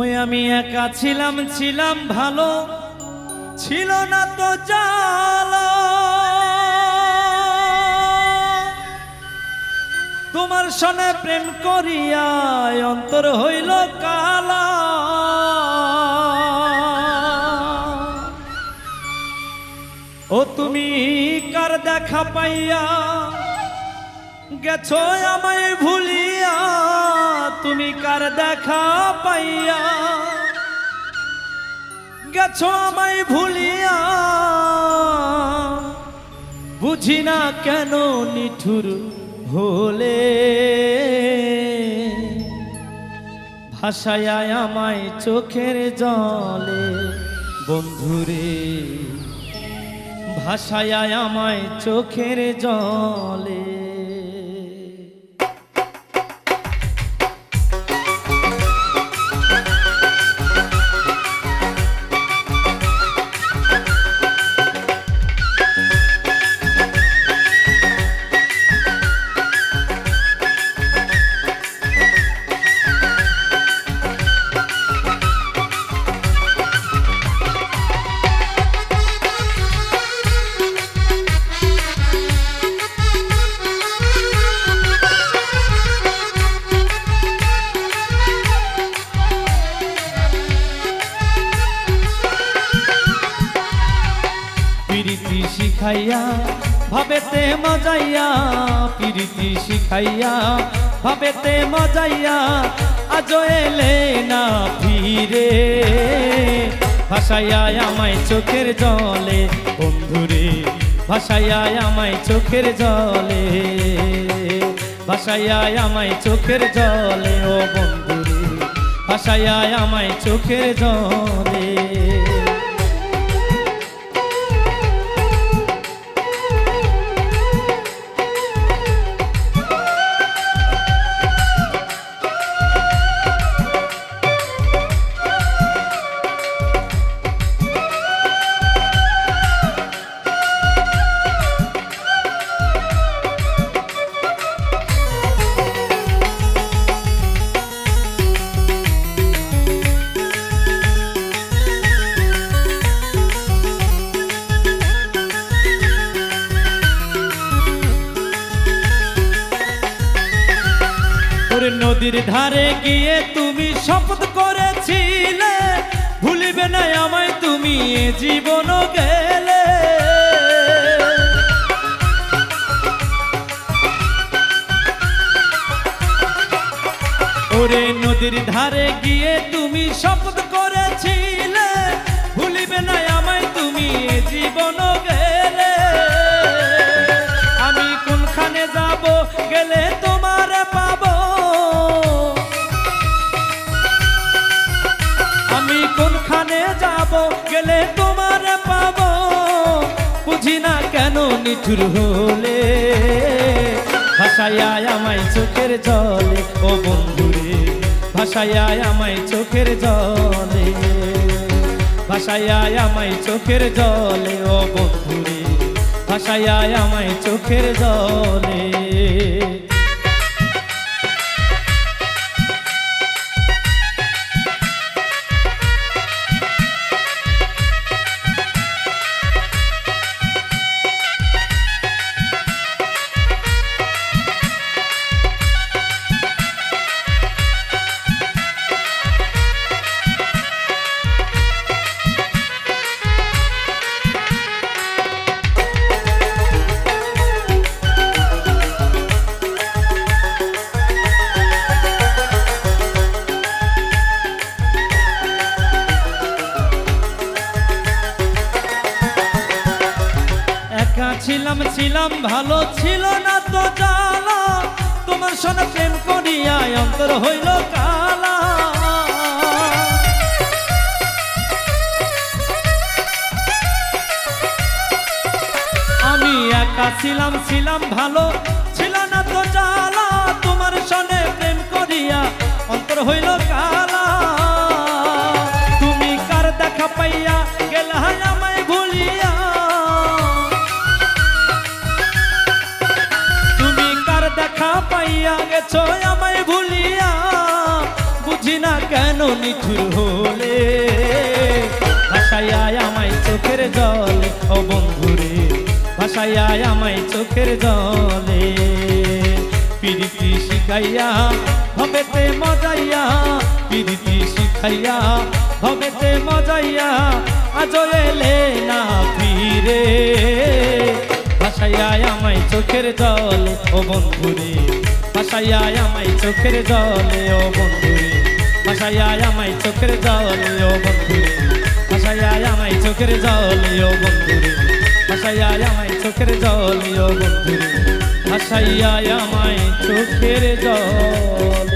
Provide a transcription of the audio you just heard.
ওই আমি একা ছিলাম ছিলাম ভালো। ছিল না তো জালা তোমার সনে প্রেম করিয়া অন্তর হইল কালা। ও তুমি কার দেখা পাইয়া গেছো আমায় ভুলিয়া? তুমি কার দেখা পাইয়া? গেছো আমায় ভুলিয়া। বুঝি না কেন নিঠুর হলে? ভাষায় আমায় চোখের জলে। বন্ধুরে ভাষায় আমায় চোখের জলে। শিখাইয়া, ভাবেতে মজাইয়া, প্রীতি শিখাইয়া, ভাবেতে মজাইয়া আজ এলে না ফিরে। ভাসাইয়া আমায় চোখের জলে, বন্ধুরে, ভাসাইয়া আমায় চোখের জলে। ভাসাইয়া আমায় চোখের জলে, ও বন্ধুরে, ভাসাইয়া আমায় চোখের জলে। নদীর ধারে গিয়ে তুমি শপথ করেছিলে। ভুলিবে না আমায় তুমি জীবন গেলে। ওরে নদীর ধারে গিয়ে তুমি শপথ করেছিলে। ভুলিবে না আমায় তুমি জীবন কোনখানে যাব? গেলে তোমার পাবো। বুঝি না কেন নিঠুর হলে। ভাসাইয়া আমায় চোখের জলে। ও বন্ধুরে, ভাসাইয়া আমায় চোখের জলে। ভাসাইয়া আমায় চোখের জলে, ও বন্ধুরে, ভাসাইয়া আমায় চোখের জলে। ছিলাম ছিলাম, ভালো ছিল না তো জালা তোমার সনে প্রেম করিয়া অন্তর হইল কালা। আমি একা ছিলাম ছিলাম, ভালো ছিল না তো জালা তোমার সনে প্রেম করিয়া অন্তর হইল কালা। তুমি কার দেখা পাইয়া পাইয়া গেছো আমায় ভুলিয়া। বুঝি না কেন নিঠুর হলে। ভাসাইয়া আমায় চোখের জলে। ও বন্ধুরে, ভাসাইয়া আমায় চোখের জলে। পিরিতি শিখাইয়া হবেতে মজাইয়া। পিরিতি শিখাইয়া হবেতে মজাইয়া। আজ এলে না ফিরে। ভাসাইয়া আমায় চোখের জলে, ও বন্ধুরে। ভাসাইয়া আমায় চোখের জলে, ও বন্ধুরে। ভাসাইয়া আমায় চোখের জলে, ও বন্ধুরে। ভাসাইয়া আমায় চোখের জলে, ও বন্ধুরে। ভাসাইয়া আমায় চোখের জলে, ও বন্ধুরে। ভাসাইয়া আমায় চোখের জলে।